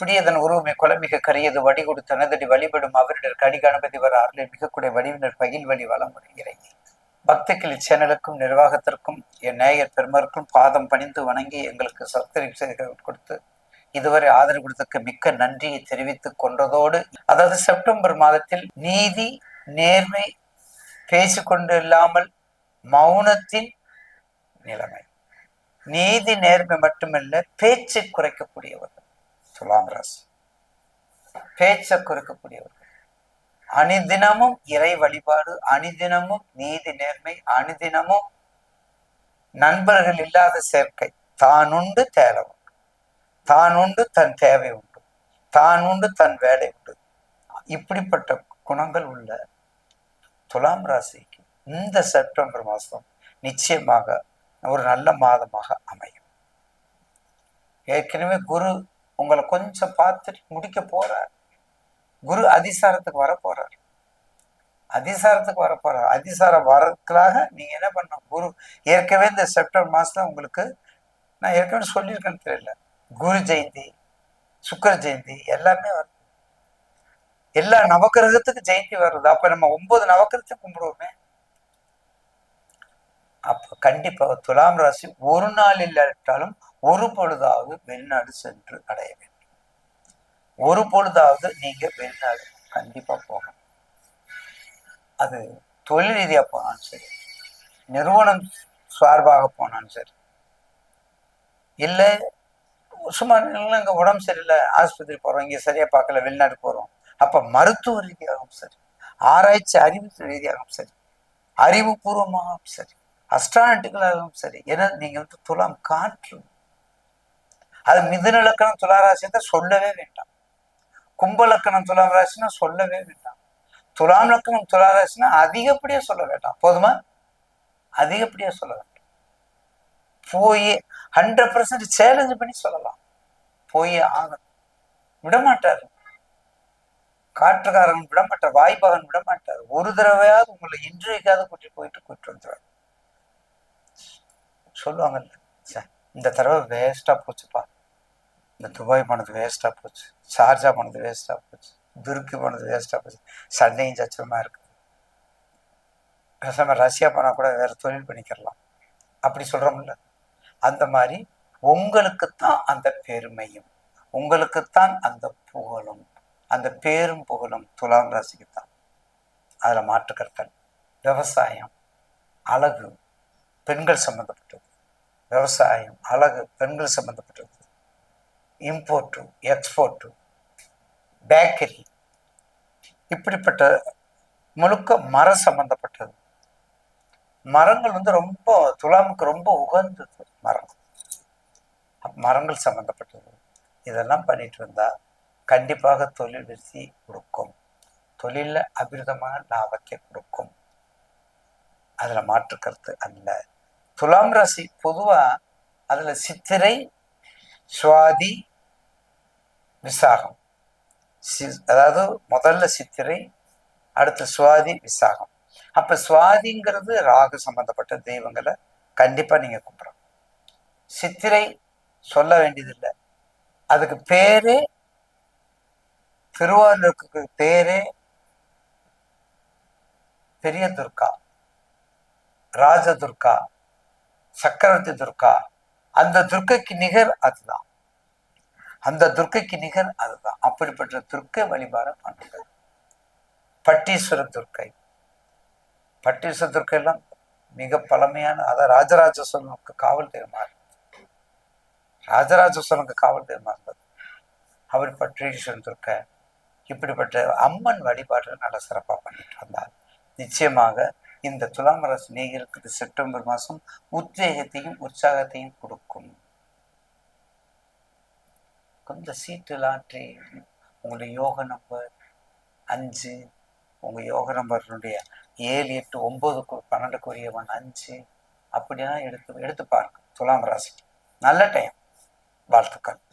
பிடியதன் உருவமை உருவமை குலமிக கரியது வடிகொடு தனதடி வழிபடும் அவரிடர் கடி கணபதி வர அருளை மிகக்கூடிய வடிவினர் பகில் வழி வளம் வருகிறேன் பக்திகள் சேனலுக்கும் நிர்வாகத்திற்கும் என் நேயர் பெருமருக்கும் பாதம் பணிந்து வணங்கி எங்களுக்கு சப்ஸ்கிரைப் செய்து கொடுத்து இதுவரை ஆதரவு கொடுத்ததுக்கு மிக்க நன்றியை தெரிவித்துக் கொண்டதோடு அதாவது செப்டம்பர் மாதத்தில் நீதி நேர்மை பேசிக்கொண்டு இல்லாமல் மௌனத்தின் நிலைமை. நீதி நேர்மை மட்டுமல்ல பேச்சை குறைக்கக்கூடியவர்கள். துலாம் ராசி பேச்சை குறைக்கக்கூடியவர்கள் அணிதினமும் இறை வழிபாடு அணிதினமும் நீதி நேர்மை அணிதினமும் நண்பர்கள் இல்லாத சேர்க்கை. தான் உண்டு தேவை உண்டு. தான் உண்டு தன் தேவை உண்டு. தான் உண்டு தன் வேலை உண்டு. இப்படிப்பட்ட குணங்கள் உள்ள துலாம் ராசிக்கு இந்த செப்டம்பர் மாதம் நிச்சயமாக ஒரு நல்ல மாதமாக அமையும். ஏற்கனவே குரு உங்களை கொஞ்சம் பார்த்துட்டு முடிக்க போறார். குரு அதிசாரத்துக்கு வர போறார். அதிசாரத்துக்கு வர போறார். அதிசாரம் வரதுக்காக நீங்க என்ன பண்ணணும்? குரு ஏற்கனவே இந்த செப்டம்பர் மாசத்துல உங்களுக்கு நான் ஏற்கனவே சொல்லியிருக்கேன்னு தெரியல. குரு ஜெயந்தி சுக்கர ஜெயந்தி எல்லாமே வருது. எல்லா நவக்கிரகத்துக்கு ஜெயந்தி வருது. அப்ப நம்ம ஒன்பது நவக்கிரகத்தை கும்பிடுவோமே. அப்ப கண்டிப்பா துலாம் ராசி ஒரு நாள் இல்லாட்டாலும் ஒரு பொழுதாவது வெளிநாடு சென்று அடைய வேண்டும். ஒரு பொழுதாவது நீங்க வெளிநாடு கண்டிப்பா போகணும். அது தொழில் ரீதியா போனாலும் சரி நிறுவனம் சார்பாக போனாலும் சரி இல்லை சும்மா இங்க உடம்பு சரியில்லை ஆஸ்பத்திரி போறோம் இங்க சரியா பார்க்கல வெளிநாடு போறோம் அப்ப மருத்துவ ரீதியாகவும் சரி ஆராய்ச்சி அறிவு ரீதியாகவும் சரி அறிவுபூர்வமாகவும் சரி அஸ்ட்ரானட்டிக்கலாகவும் சரி ஏன்னா நீங்க வந்து துலாம் காற்று அது மிதுநலக்கணம் துளாராசி தான் சொல்லவே வேண்டாம். கும்பலக்கணம் துலாம் ராசினா சொல்லவே வேண்டாம். துலாம் லக்கணம் துளாராசினா அதிகப்படியா சொல்ல வேண்டாம். போதுமா? அதிகப்படியா சொல்ல வேண்டாம். போய் ஹண்ட்ரட் பர்சன்ட் சேலஞ்ச் பண்ணி சொல்லலாம். போய் ஆகணும். விடமாட்டாரு. காற்றுக்காரன் விடமாட்டார். வாய்ப்பகன் விடமாட்டார். ஒரு தடவையாவது உங்களை இன்றைக்காவது கூட்டிட்டு போயிட்டு கூட்டிட்டு வந்துடுவார் சொல்லுவாங்கல்ல சார் இந்த தடவை வேஸ்டா போச்சுப்பா. இந்த துபாய் போனது வேஸ்ட்டாக போச்சு. ஷார்ஜா போனது வேஸ்ட்டாக போச்சு. துருக்கி போனது வேஸ்ட்டாக போச்சு. சண்டையும் சச்சரமா இருக்குது பேசாமல் ரஷ்யா போனா கூட வேற தொழில் பண்ணிக்கிறலாம் அப்படி சொல்றோம்ல. அந்த மாதிரி உங்களுக்குத்தான் அந்த பெருமையும் உங்களுக்குத்தான் அந்த புகழும் அந்த பேரும் புகழும் துலாம் ராசிக்கு தான் அதுல மாற்றுக்கருத்தல். விவசாயம் அழகு பெண்கள் சம்பந்தப்பட்டது. விவசாயம் அழகு பெண்கள் சம்பந்தப்பட்டது. இம்போர்ட்டு எக்ஸ்போர்ட்டு பேக்கரி இப்படிப்பட்ட முழுக்க மரம் சம்பந்தப்பட்டது. மரங்கள் வந்து ரொம்ப துலாமுக்கு ரொம்ப உகந்தது மரம். மரங்கள் சம்பந்தப்பட்டது. இதெல்லாம் பண்ணிட்டு இருந்தா கண்டிப்பாக தொழில் வெற்றி கொடுக்கும். தொழில அபிரிதமான லாபத்தை கொடுக்கும். அதுல மாற்று கருத்து அல்ல. துலாம் ராசி பொதுவா அதுல சித்திரை சுவாதி விசாகம். சி அதாவது முதல்ல சித்திரை அடுத்து சுவாதி விசாகம். அப்ப சுவாதிங்கிறது ராகு சம்பந்தப்பட்ட தெய்வங்களை கண்டிப்பா நீங்க கும்பிடணும். சித்திரை சொல்ல வேண்டியதில்லை. அதுக்கு பேரே திருவாரூருக்கு பேரே பெரிய துர்கா ராஜ துர்கா சக்கரவர்த்தி துர்கா அந்த துர்க்கைக்கு நிகர் அதுதான். அந்த துர்க்கைக்கு நிகர் அதுதான். அப்படிப்பட்ட துர்க்கை வழிபாடு பண்ணுங்க பட்டீஸ்வர துர்க்கை. பட்டீஸ்வர துர்க்கை எல்லாம் மிக பழமையான அதான் ராஜராஜ சோழனுக்கு காவல் தெய்வமா இருந்தது ராஜராஜ சோழனுக்கு காவல் தெய்வமா இருந்தது அவர் பட்டீஸ்வரன் துர்க்கை. இப்படிப்பட்ட அம்மன் வழிபாடுகள் நல்ல சிறப்பாக பண்ணிட்டு வந்தார். நிச்சயமாக இந்த துலாம் ராசி நேயர்களுக்கு செப்டம்பர் மாதம் உத்வேகத்தையும் உற்சாகத்தையும் கொடுக்கும். கொஞ்சம் சீட்டு லாட்ரி உங்களுடைய யோக நம்பர் அஞ்சு உங்கள் யோக நம்பருடைய ஏழு எட்டு ஒம்பதுக்கு பன்னெண்டுக்குரியவன் அஞ்சு அப்படிலாம் எடுத்து எடுத்து பாருங்க துலாம் ராசி. நல்ல டைம் வாழ்த்துக்கள்.